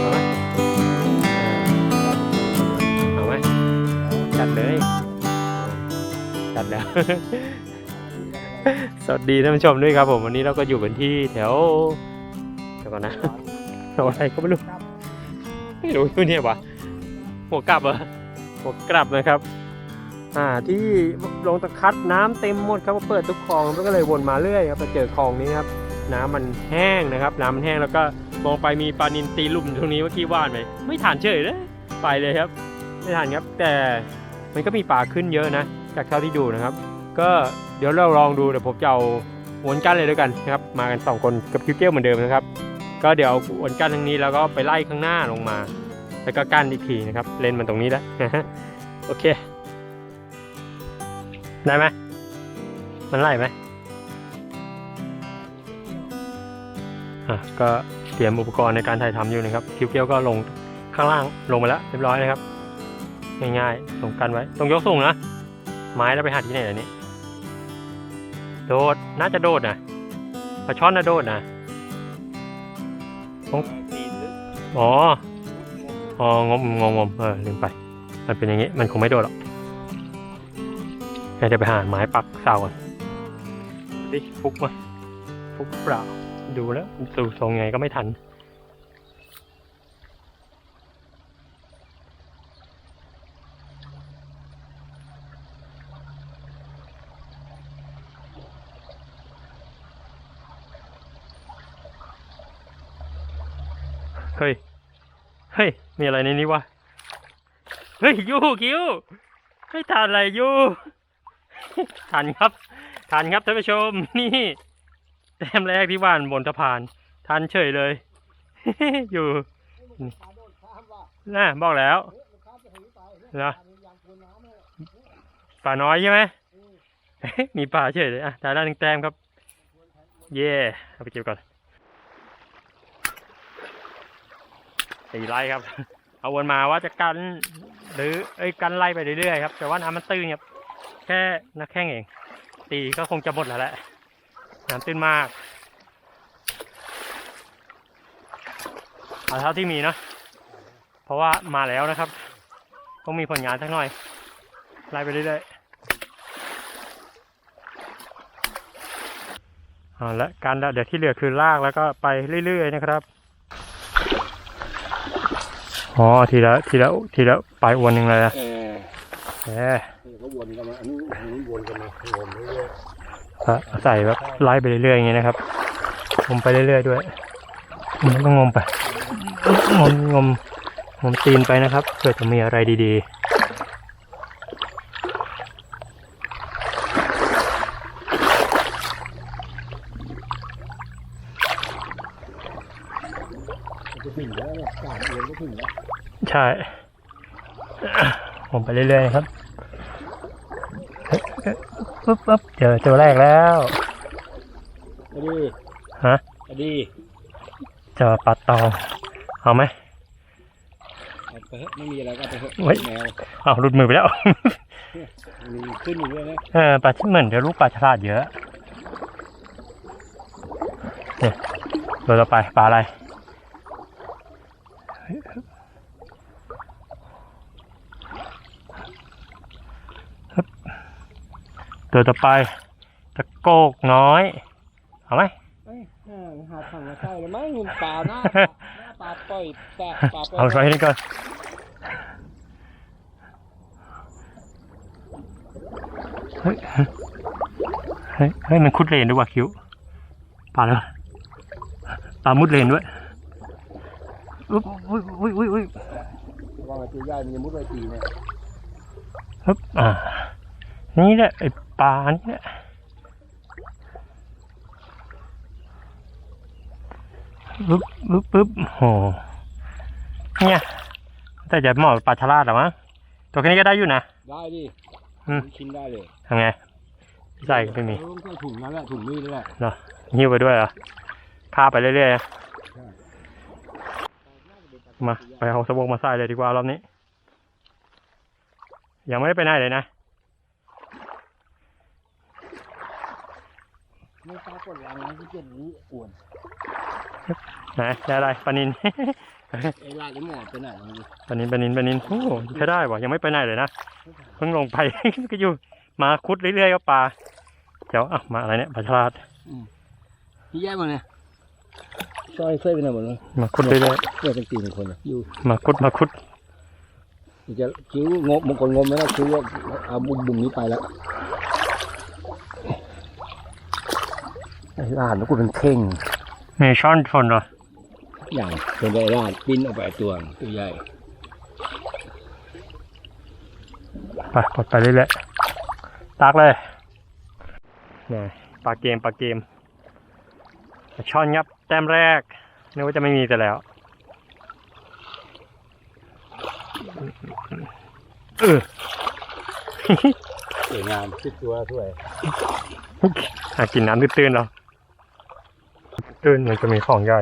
เอาไหมเอาไหมจัดเลยจัดแล้ว สวัสดีท่านผู้ชมด้วยครับผมวันนี้เราก็อยู่เป็นที่แถวแถวก่นะแถวอะไรก็ไม่รู้ไม่รู้ที่นี่วะหัวกลับเหรอหัวกลับนะครับอ่าที่ลงตะคัดน้ำเต็มหมดครับเปิดทุกคลองแล้วก็เลยวนมาเรื่อยครับไปเจอคลองนี้ครับน้ำมันแห้งนะครับ น้ำมันแห้งแล้วก็ มองไปมีปลานินตีลุ่มตรงนี้เมื่อกี้ว่านไปไม่ทานเฉยเลยไปเลยครับ ไม่ทานครับ แต่มันก็มีปลาขึ้นเยอะนะ จากเท่าที่ดูนะครับ ก็เดี๋ยวเราลองดูเดี๋ยวผมจะเอาวนกั้นเลยด้วยกันนะครับ มากันสองคนกับคิวเกลเหมือนเดิมนะครับ ก็เดี๋ยววนกั้นทางนี้แล้วก็ไปไล่ข้างหน้าลงมา แล้วก็กั้นอีกทีนะครับ เลนมันตรงนี้แล้วโอเค ได้ไหมมันไล่ไหมอะก็ ตรียมอุปกรณ์ในการถ่ายทำอยู่นะครับคิวเกียวก็ลงข้างล่างลงมาแล้วเรียบร้อยนะครับ ง่ายๆลงกันไว้ต้องยกสูงนะ ไม้แล้วไปหาที่ไหนล่ะนี่โดดน่าจะโดดนะปลาช่อนน่ะโดดนะต้องอ๋ออ๋องมงมงมเออลืมไป มันเป็นอย่างงี้ มันคงไม่โดดหรอกงั้นเดี๋ยวไปหาไม้ปักเสาก่อนดิฟุกมาฟุกเปล่า ดูแล้วดูทรงไงก็ไม่ทัน เฮ้ย เฮ้ย มีอะไรในนี้วะ เฮ้ย ยูคิวเฮ้ยทานอะไรยูทานครับทานครับท่านผู้ชมนี่ แต้มแรกที่ว่านบนสะพานทานเฉยเลย อยู่น่ะบอกแล้วนะป่าน้อยใช่ไหมมีป่าเฉยเลยอะได้แล้วหนึ่งแต้มครับ เย่เอาไปเก็บก่อนสี่ไร่ครับ เอาวนมาว่าจะกัน หรือเอ้ยกันไล่ไปเรื่อยๆครับ แต่ว่าน้ำมันตื้นครับ แค่นักแข้งเอง ตีก็คงจะหมดแล้วแหละ น้ำตื้นมาก เอาเท่าที่มีเนาะเพราะว่ามาแล้วนะครับ ต้องมีผลงานสักหน่อย ไล่ไปเรื่อยๆเอาละการเดี๋ยวที่เหลือคือลากแล้วก็ไปเรื่อยๆนะครับอ๋อทีละทีละทีละปลายอวนหนึ่งเลยนะเออแหมก็วนกันมาอันนี้อันนี้วนกันมาวนเรื่อยก็ ใส่แบบไล่ไปเรื่อยๆอย่างเงี้ยนะครับงมไปเรื่อยๆด้วยมันต้องงมไปงมงมงมตีนไปนะครับเพื่อจะมีอะไรดีๆจะถึงแล้วเนี่ยสามเอียงก็ถึงแล้วๆใช่งมไปเรื่อยๆครับเฮ้ยเฮ้ย ปุ๊บปุ๊บเจอตัวแรกแล้วอดีฮะอดีเจอปลาตองเอาไหมเอาไปเถอะไม่มีอะไรก็เอาไปเถอะเฮ้ยแมวเอาหลุดมือไปแล้ว มีขึ้นอยู่ด้วยนะเออปลาที่เหมือนจะลูกปลาฉลาดเยอะเนี่ยตัวต่อไปปลาอะไรฮึบ ตัวต่อไปตะโกกน้อย เอาไหมเอ้ยเออหาถังมาใส่แล้วมั้งงูปลาหน้าหน้าปลาปล่อยแปะปลาปล่อยเอาไว้นี่ก่อนเฮ้ยเฮ้ยเฮ้ยมันคุดเลนด้วยว่ะคิ้วปลาแล้วปลามุดเลนด้วยอุ๊บอุ้ยอุ้ยอุ้ยอุ้ยวางไอ้ตัวใหญ่มันจะมุดไปตีเนี่ยฮึบอ่านี่แหละไอ ปลานี่แหละปึ๊บปึ๊บปึ๊บโหเนี่ยแต่จะเหมาะกับปลาฉลาดเหรอมั้งตัวแค่นี้ก็ได้อยู่นะ ได้ดิอืมชิ้นได้เลยทำไงใส่ก็ไม่มีเออใส่ถุงนั่นแหละถุงนี้นั่นแหละหิ้วไปด้วยเหรอพาไปเรื่อยๆนะมา ไปเอาสบงมาใส่เลยดีกว่ารอบนี้ ยังไม่ได้ไปไหนเลยนะ ไม่ปลากดรังนะที่เจ็ดนี้อ้วนไหนได้อะไรปลานิน ไอ้ลาดไอ้หมอไปไหนมันปลานินปลานินปลานินโอ้โหใช้ได้วะยังไม่ไปไหนเลยนะเพิ่งลงไป ก็อยู่มาคุดเรื่อยๆครับปลาเดี๋ยวอะมาอะไรเนี่ยปลาฉลาดพี่แย่มาเนี่ยซอยเส้ยไปไหนหมดเลยมาคุดเรื่อยเพื่อเป็นตีหนึ่งคนนะอยู่ๆมาคุดมาคุดจะคิ้วงบมงคลงมแล้วนะคิ้วว่าเอาบุมบุมนี้ไปแล้ว ไอ้ลาดแล้วกูเป็นเข่งมีช่อนชนเหรอ อย่างเป็นไอ้ลาดปิ้นเอาไปตัวตัวใหญ่ไปกดไปเรื่อยๆตักเลยเนี่ยปลาเกมปลาเกมปลาช่อนครับแต้มแรกนึกว่าจะไม่มีแต่แล้วเออสวยงามคิดตัวสวยหากินน้ำตื้นๆเหรอ ตื้นมันจะมีของใหญ่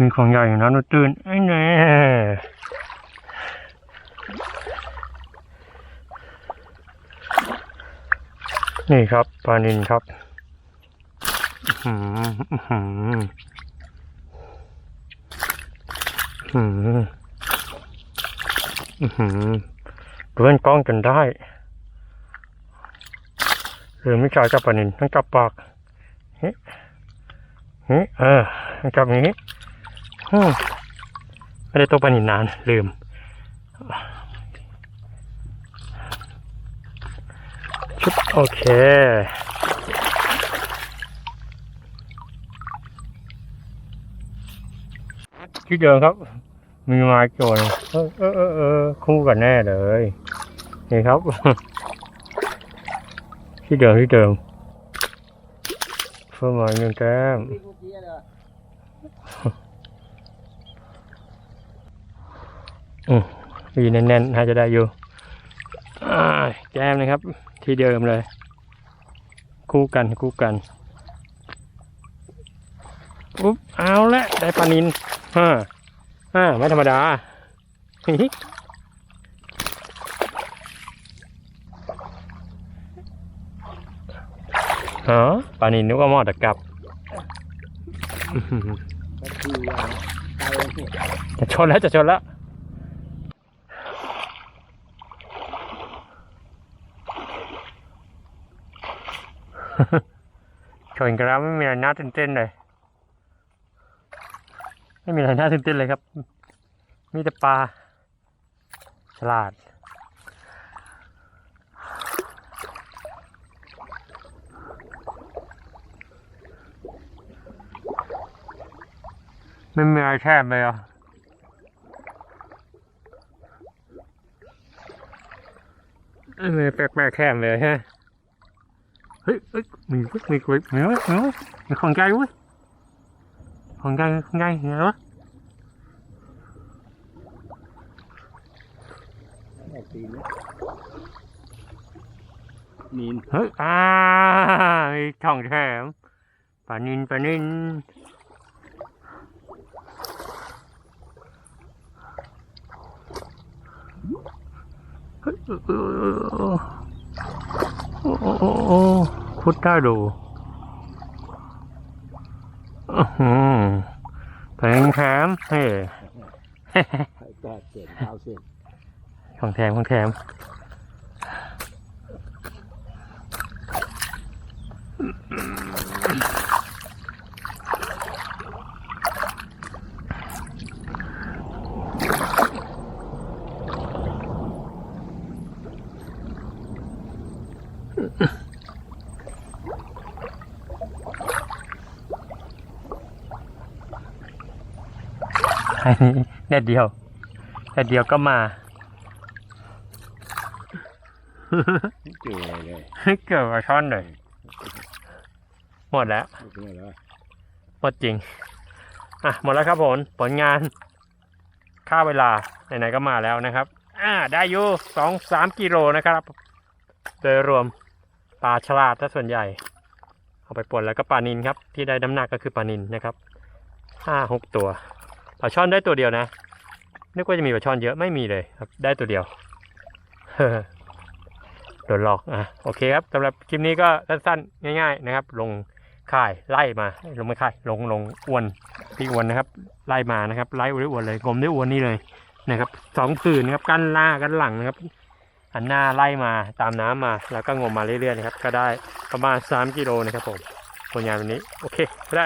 มีของใหญ่อยู่นะน้ำตื้นไอ้แน่นี่ครับปลานินครับอื้อหืออื้อหืออื้อหืออื้อหือเพื่อนกล้องกันได้ หรือไม่จ่ายกับปลานินต้งจับปากเฮ้เฮ้เออต้งจับอย่างนี้อืมไม่ได้ตัวปลานินนานลืมชุบโอเคที่เดิมครับ มีม้โจรเออเออเออเออคู่กันแน่เลย นี่ครับ ที่เดิมที่เดิมเพิ่มมาหนึ่งแต้มอืมดีแน่นๆน่าจะได้อยู่แก้มนะครับ ที่เดิมเลย คู่กันคู่กันปุ๊บเอาละได้ปลานินฮ่าฮ่าไม่ธรรมดา ฮะปลานินนึกว่าหมอตะกับอื้อหือก็คือว่าตายแล้วเนี่ยจะชนแล้วจะชนแล้วชนกันแล้วไม่มีอะไรน่าตื่นเต้นเลยไม่มีอะไรน่าตื่นเต้นเลยครับ มีแต่ปลาฉลาด ไม่มีอะไรแทบเลยอะไม่มีแปลกๆแทบเลยฮะเฮ้ยเฮ้ยมีเว้ยมีเว้ยมีเว้ยมีเว้ยมีของใจเว้ยของใจของใจเห็นไหมวะเอาตีนเนี่ยนินเฮ้ยอ่ามีของแถมปลานินปลานินเฮ้ยเออเออเออเออ โอ้โอ้โอ้คุดได้ดูอื้อหือเพลงแถมเฮ้แปดเศษเก้าเศษของแถมของแถม อันนี้แดดเดียวแดดเดียวก็มาเจออะไรเลยเกิดมาช่อนเลยหมดแล้ว ไม่เป็นไรแล้วหมดจริง อะ หมดแล้วครับผม ผลงาน ค่าเวลา ไหนๆ ก็มาแล้วนะครับ อ่า ได้อยู่สองสามกิโลนะครับ โดยรวมปลาฉลาดถ้าส่วนใหญ่ เอาไปป่นแล้วก็ปลานินครับ ที่ได้น้ำหนักก็คือปลานินนะครับห้าหกตัว ปลาช่อนได้ตัวเดียวนะนึกว่าจะมีปลาช่อนเยอะไม่มีเลยครับ ได้ตัวเดียวโดนหลอกอะโอเคครับสำหรับคลิปนี้ก็สั้นๆ ง่าย ๆ นะครับ ลงค่ายไล่มาลงไม่ค่ายลงลงอวนพี่อวนนะครับ ไล่มานะครับไล่ด้วยอวนเลยงมด้วยอวนนี่เลยนะครับสองคืนนะครับกั้นล่ากั้นหลังนะครับหันหน้าไล่มาตามน้ำมาแล้วก็งมมาเรื่อยๆนะครับ ก็ได้ประมาณ 3 กิโลนะครับผมผลงานวันนี้ โอเคได้